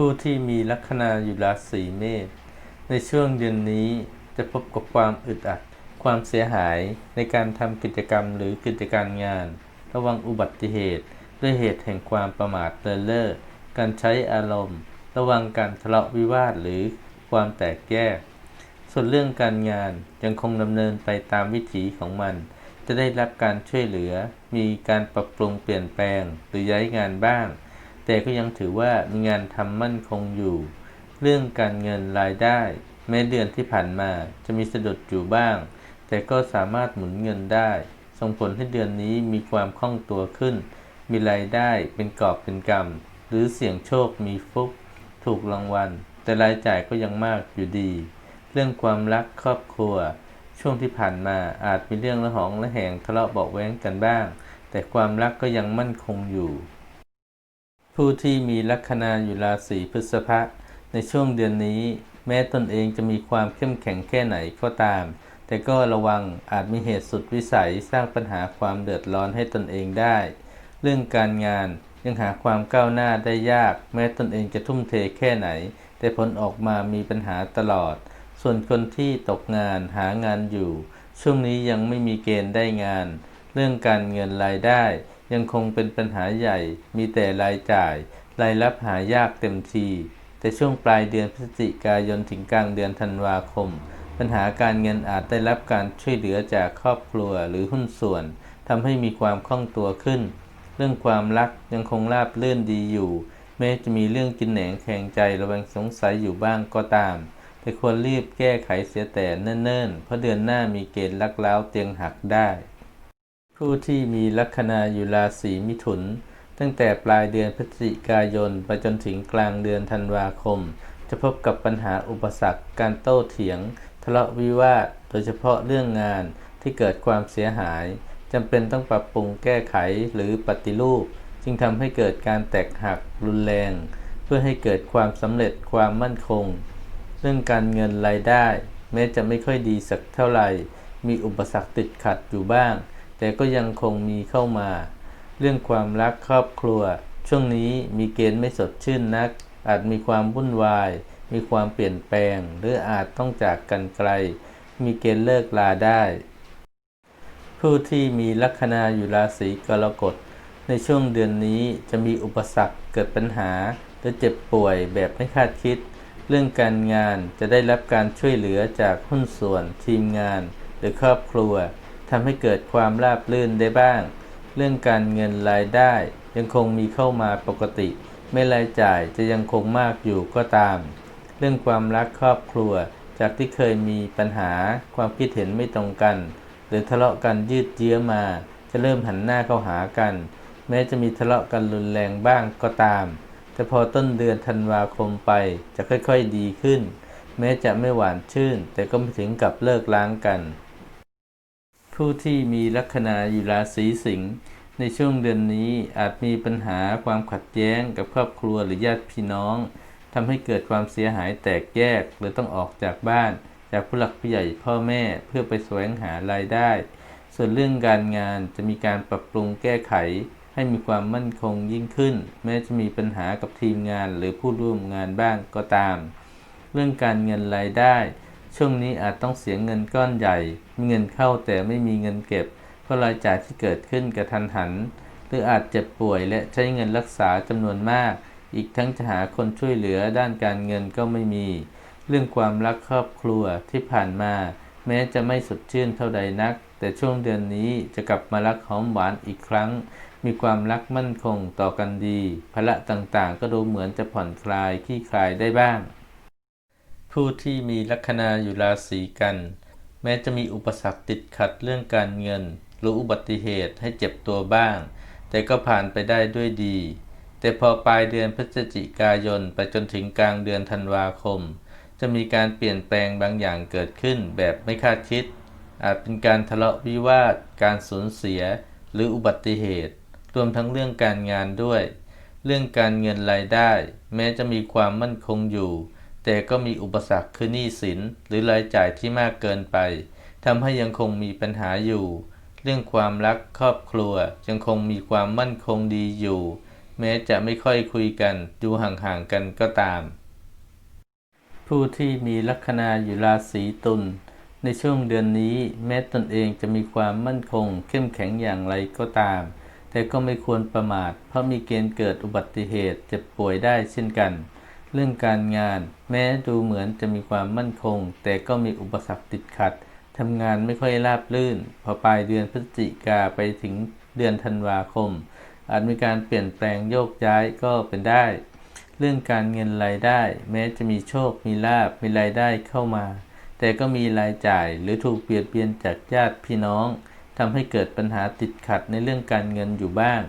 ผู้ที่มีลัคนาอยู่ราศีเมษในช่วงเดือนนี้จะพบกับความอึดอัด ความเสียหายในการทำกิจกรรมหรือกิจการงาน ระวังอุบัติเหตุ ด้วยเหตุแห่งความประมาทเลินเล่อการใช้อารมณ์ ระวังการทะเลาะวิวาทหรือความแตกแยก ส่วนเรื่องการงานยังคงดำเนินไปตามวิถีของมัน จะได้รับการช่วยเหลือ มีการปรับปรุงเปลี่ยนแปลงหรือย้ายงานบ้าง แต่ก็ยังถือว่ามีงานทำมั่นคงอยู่ เรื่องการเงินรายได้ แม้เดือนที่ผ่านมาจะมีสะดุดอยู่บ้าง แต่ก็สามารถหมุนเงินได้ ส่งผลให้เดือนนี้มีความคล่องตัวขึ้น มีรายได้เป็นกอบเป็นกำหรือเสี่ยงโชคมีฟุกถูกรางวัล แต่รายจ่ายก็ยังมากอยู่ดี เรื่องความรักครอบครัว ช่วงที่ผ่านมาอาจมีเรื่องระหองระแหงทะเลาะเบาแว้งกันบ้าง แต่ความรักก็ยังมั่นคงอยู่ ผู้ที่มีลัคนาอยู่ราศีพฤษภะในช่วงเดือนนี้ แม้ตนเองจะมีความเข้มแข็งแค่ไหนก็ตาม แต่ก็ระวังอาจมีเหตุสุดวิสัยสร้างปัญหาความเดือดร้อนให้ตนเองได้ เรื่องการงานยังหาความก้าวหน้าได้ยาก แม้ตนเองจะทุ่มเทแค่ไหน แต่ผลออกมามีปัญหาตลอด ส่วนคนที่ตกงานหางานอยู่ ช่วงนี้ยังไม่มีเกณฑ์ได้งาน เรื่องการเงินรายได้ ยังคงเป็นปัญหาใหญ่ มีแต่รายจ่าย รายรับหายากเต็มที แต่ช่วงปลายเดือนพฤศจิกายนถึงกลางเดือนธันวาคม ปัญหาการเงินอาจได้รับการช่วยเหลือจากครอบครัวหรือหุ้นส่วนทำให้มีความคล่องตัวขึ้น เรื่องความรักยังคงราบเรื่อนดีอยู่ แม้จะมีเรื่องกินแหนงแข่งใจระแวงสงสัยอยู่บ้างก็ตามแต่ควรรีบแก้ไขเสียแต่เนิ่นๆ เพราะเดือนหน้ามีเกณฑ์ลักล้าวเตียงหักได้ ผู้ที่มีลัคนาอยู่ราศีมิถุน ตั้งแต่ปลายเดือนพฤศจิกายนไปจนถึงกลางเดือนธันวาคม จะพบกับปัญหาอุปสรรคการโต้เถียง ทะเลาะวิวาทโดยเฉพาะเรื่องงานที่เกิดความเสียหายจำเป็นต้องปรับปรุงแก้ไขหรือปฏิรูป จึงทำให้เกิดการแตกหักรุนแรง เพื่อให้เกิดความสำเร็จความมั่นคง เรื่องการเงินรายได้ แม้จะไม่ค่อยดีสักเท่าไหร่ มีอุปสรรคติดขัดอยู่บ้าง แต่ก็ยังคงมีเข้ามา เรื่องความรักครอบครัว ช่วงนี้มีเกณฑ์ไม่สดชื่นนัก อาจมีความวุ่นวาย มีความเปลี่ยนแปลง หรืออาจต้องจากกันไกล มีเกณฑ์เลิกลาได้ ผู้ที่มีลัคนาอยู่ราศีกรกฎในช่วงเดือนนี้จะมีอุปสรรคเกิดปัญหาหรือเจ็บป่วยแบบไม่คาดคิด เรื่องการงานจะได้รับการช่วยเหลือจากหุ้นส่วน ทีมงาน หรือครอบครัว ทำให้เกิดความราบรื่นได้บ้าง เรื่องการเงินรายได้ ยังคงมีเข้ามาปกติ ไม่รายจ่ายจะยังคงมากอยู่ก็ตาม เรื่องความรักครอบครัว จากที่เคยมีปัญหาความคิดเห็นไม่ตรงกัน หรือทะเลาะกันยืดเยื้อมา จะเริ่มหันหน้าเข้าหากัน แม้จะมีทะเลาะกันรุนแรงบ้างก็ตาม แต่พอต้นเดือนธันวาคมไปจะค่อยๆดีขึ้น แม้จะไม่หวานชื่น แต่ก็ไม่ถึงกับเลิกล้างกัน ผู้ที่มีลัคนาอยู่ราศีสิงห์ในช่วงเดือนนี้อาจมีปัญหาความขัดแย้งกับครอบครัวหรือญาติพี่น้องทำให้เกิดความเสียหายแตกแยกหรือต้องออกจากบ้าน จากผู้หลักผู้ใหญ่พ่อแม่เพื่อไปแสวงหารายได้ ส่วนเรื่องการงานจะมีการปรับปรุงแก้ไข ให้มีความมั่นคงยิ่งขึ้น แม้จะมีปัญหากับทีมงานหรือผู้ร่วมงานบ้างก็ตาม เรื่องการเงินรายได้ ช่วงนี้อาจต้องเสียเงินก้อนใหญ่ มีเงินเข้าแต่ไม่มีเงินเก็บ เพราะรายจ่ายที่เกิดขึ้นกระทันหัน หรืออาจเจ็บป่วยและใช้เงินรักษาจำนวนมาก อีกทั้งจะหาคนช่วยเหลือด้านการเงินก็ไม่มี เรื่องความรักครอบครัวที่ผ่านมา แม้จะไม่สดชื่นเท่าใดนัก แต่ช่วงเดือนนี้จะกลับมารักหอมหวานอีกครั้ง มีความรักมั่นคงต่อกันดีภาระต่างๆ ก็ดูเหมือนจะผ่อนคลายคลี่คลายได้บ้าง ผู้ที่มีลัคนาอยู่ราศีกัน แม้จะมีอุปสรรคติดขัดเรื่องการเงิน หรืออุบัติเหตุให้เจ็บตัวบ้าง แต่ก็ผ่านไปได้ด้วยดี แต่พอปลายเดือนพฤศจิกายนไปจนถึงกลางเดือนธันวาคม จะมีการเปลี่ยนแปลงบางอย่างเกิดขึ้นแบบไม่คาดคิด อาจเป็นการทะเลาะวิวาท การสูญเสีย หรืออุบัติเหตุ รวมทั้งเรื่องการงานด้วย เรื่องการเงินรายได้ แม้จะมีความมั่นคงอยู่ แต่ก็มีอุปสรรคคือหนี้สินหรือรายจ่ายที่มากเกินไปทำให้ยังคงมีปัญหาอยู่ เรื่องความรักครอบครัวยังคงมีความมั่นคงดีอยู่ แม้จะไม่ค่อยคุยกันดูห่างๆกันก็ตาม ผู้ที่มีลัคนาอยู่ราศีตุลในช่วงเดือนนี้แม้ตนเองจะมีความมั่นคง เข้มแข็งอย่างไรก็ตาม แต่ก็ไม่ควรประมาท เพราะมีเกณฑ์เกิดอุบัติเหตุเจ็บป่วยได้เช่นกัน เรื่องการงาน แม้ดูเหมือนจะมีความมั่นคง แต่ก็มีอุปสรรคติดขัดทำงานไม่ค่อยราบรื่น พอปลายเดือนพฤศจิกาไปถึงเดือนธันวาคม อาจมีการเปลี่ยนแปลงโยกย้ายก็เป็นได้ เรื่องการเงินรายได้ แม้จะมีโชค มีลาบมีรายได้เข้ามา แต่ก็มีรายจ่ายหรือถูกเบียดเบียนจากญาติพี่น้องทำให้เกิดปัญหาติดขัดในเรื่องการเงินอยู่บ้าง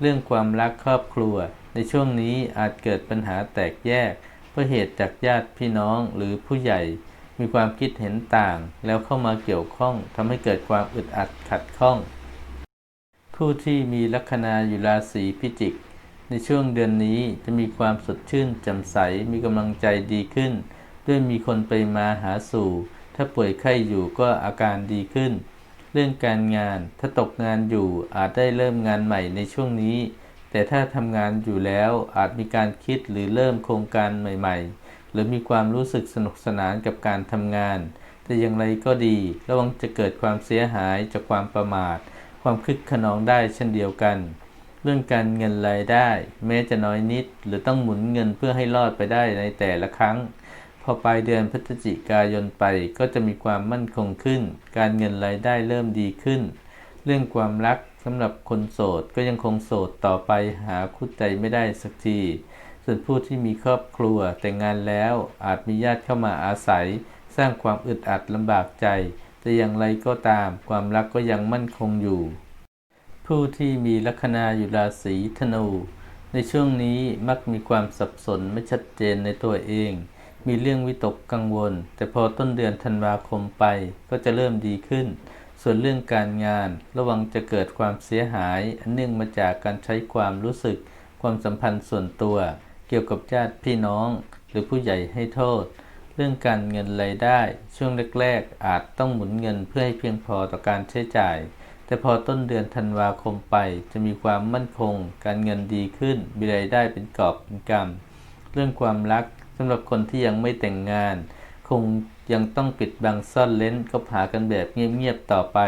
เรื่องความรักครอบครัว ในช่วงนี้อาจเกิดปัญหาแตกแยก เพราะเหตุจากญาติพี่น้องหรือผู้ใหญ่ มีความคิดเห็นต่าง แล้วเข้ามาเกี่ยวข้องทำให้เกิดความอึดอัดขัดข้อง ผู้ที่มีลัคนาอยู่ราศีพิจิก ในช่วงเดือนนี้จะมีความสดชื่นแจ่มใสมีกำลังใจดีขึ้น ด้วยมีคนไปมาหาสู่ ถ้าป่วยไข้อยู่ก็อาการดีขึ้น เรื่องการงานถ้าตกงานอยู่อาจได้เริ่มงานใหม่ในช่วงนี้ แต่ถ้าทำงานอยู่แล้วอาจมีการคิดหรือเริ่มโครงการใหม่ ๆ หรือมีความรู้สึกสนุกสนานกับการทำงาน แต่อย่างไรก็ดี ระวังจะเกิดความเสียหายจากความประมาท ความคึกขนองได้เช่นเดียวกัน เรื่องการเงินรายได้ แม้จะน้อยนิด หรือต้องหมุนเงินเพื่อให้รอดไปได้ในแต่ละครั้ง พอปลายเดือนพฤศจิกายนไปก็จะมีความมั่นคงขึ้น การเงินรายได้เริ่มดีขึ้น เรื่องความรักสำหรับคนโสดก็ยังคงโสดต่อไปหาคู่ใจไม่ได้สักที ส่วนผู้ที่มีครอบครัวแต่งงานแล้วอาจมีญาติเข้ามาอาศัย สร้างความอึดอัดลำบากใจ แต่อย่างไรก็ตาม ความรักก็ยังมั่นคงอยู่ ผู้ที่มีลัคนาอยู่ราศีธนู ในช่วงนี้มักมีความสับสนไม่ชัดเจนในตัวเอง มีเรื่องวิตกกังวล แต่พอต้นเดือนธันวาคมไปก็จะเริ่มดีขึ้น ส่วนเรื่องการงาน ระวังจะเกิดความเสียหาย อันเนื่องมาจากการใช้ความรู้สึก ความสัมพันธ์ส่วนตัว เกี่ยวกับญาติพี่น้อง หรือผู้ใหญ่ให้โทษ เรื่องการเงินรายได้ ช่วงแรกๆ อาจต้องหมุนเงินเพื่อให้เพียงพอต่อการใช้จ่าย แต่พอต้นเดือนธันวาคมไป จะมีความมั่นคง การเงินดีขึ้นมีรายได้เป็นกอบเป็นกำเรื่องความรักสำหรับคนที่ยังไม่แต่งงาน คงยังต้องปิดบังซ่อนเล้นคบหากันแบบเงียบๆต่อไป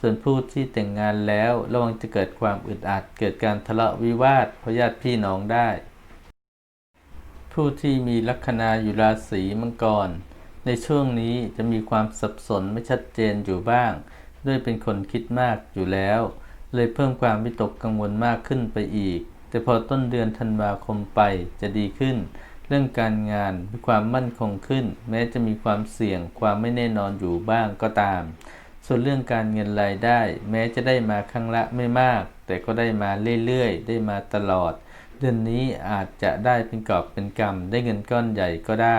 ส่วนผู้ที่แต่งงานแล้วระวังจะเกิดความอึดอัด เกิดการทะเลาะวิวาทเพราะญาติพี่น้องได้ ผู้ที่มีลัคนาอยู่ราศีมังกร ในช่วงนี้จะมีความสับสนไม่ชัดเจนอยู่บ้าง ด้วยเป็นคนคิดมากอยู่แล้ว เลยเพิ่มความวิตกกังวลมากขึ้นไปอีก แต่พอต้นเดือนธันวาคมไปจะดีขึ้น เรื่องการงานมีความมั่นคงขึ้น แม้จะมีความเสี่ยงความไม่แน่นอนอยู่บ้างก็ตาม ส่วนเรื่องการเงินรายได้ แม้จะได้มาครั้งละไม่มาก แต่ก็ได้มาเรื่อยๆ ได้มาตลอด เดือนนี้อาจจะได้เป็นกอบเป็นกำได้เงินก้อนใหญ่ก็ได้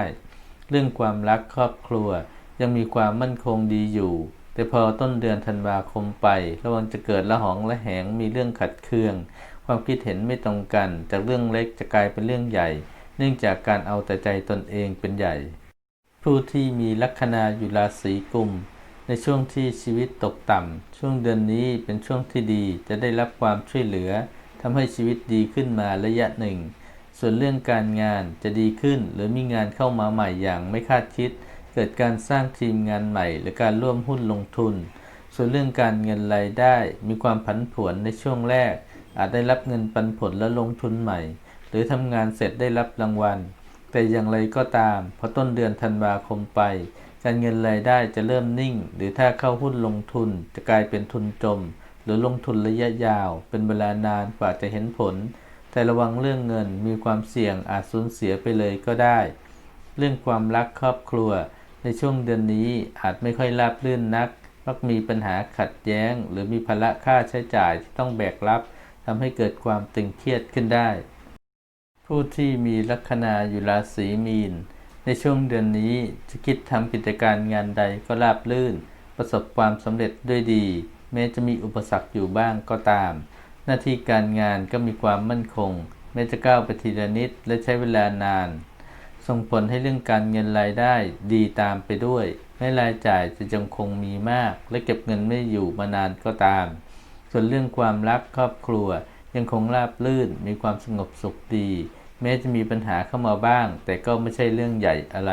เรื่องความรักครอบครัว ยังมีความมั่นคงดีอยู่ แต่พอต้นเดือนธันวาคมไประวังจะเกิดละหองละแหงมีเรื่องขัดเคือง ความคิดเห็นไม่ตรงกัน จากเรื่องเล็กจะกลายเป็นเรื่องใหญ่ เนื่องจากการเอาแต่ใจตนเองเป็นใหญ่ ผู้ที่มีลัคนาอยู่ราศีกุม ในช่วงที่ชีวิตตกต่ำ ช่วงเดือนนี้เป็นช่วงที่ดีจะได้รับความช่วยเหลือทำให้ชีวิตดีขึ้นมาระยะหนึ่ง ส่วนเรื่องการงานจะดีขึ้น หรือมีงานเข้ามาใหม่อย่างไม่คาดคิด เกิดการสร้างทีมงานใหม่ หรือการร่วมหุ้นลงทุน ส่วนเรื่องการเงินรายได้มีความผันผวนในช่วงแรก อาจได้รับเงินปันผลและลงทุนใหม่ หรือทำงานเสร็จได้รับรางวัล แต่อย่างไรก็ตามพอต้นเดือนธันวาคมไป การเงินรายได้จะเริ่มนิ่ง หรือถ้าเข้าหุ้นลงทุนจะกลายเป็นทุนจม หรือลงทุนระยะยาว เป็นเวลานานกว่าจะเห็นผล แต่ระวังเรื่องเงินมีความเสี่ยงอาจสูญเสียไปเลยก็ได้ เรื่องความรักครอบครัว ในช่วงเดือนนี้อาจไม่ค่อยราบรื่นนักมักมีปัญหาขัดแย้ง หรือมีภาระค่าใช้จ่ายที่ต้องแบกรับทำให้เกิดความตึงเครียดขึ้นได้ ผู้ที่มีลัคนาอยู่ราศีมีน ในช่วงเดือนนี้จะคิดทำกิจการงานใดก็ราบรื่น ประสบความสำเร็จด้วยดี แม้จะมีอุปสรรคอยู่บ้างก็ตาม หน้าที่การงานก็มีความมั่นคง แม้จะก้าวไปทีละนิดและใช้เวลานาน ส่งผลให้เรื่องการเงินรายได้ดีตามไปด้วยแม้รายจ่ายจะยังคงมีมาก และเก็บเงินไม่อยู่มานานก็ตาม ส่วนเรื่องความรักครอบครัวยังคงราบรื่นมีความสงบสุขดี แม้จะมีปัญหาเข้ามาบ้าง แต่ก็ไม่ใช่เรื่องใหญ่อะไร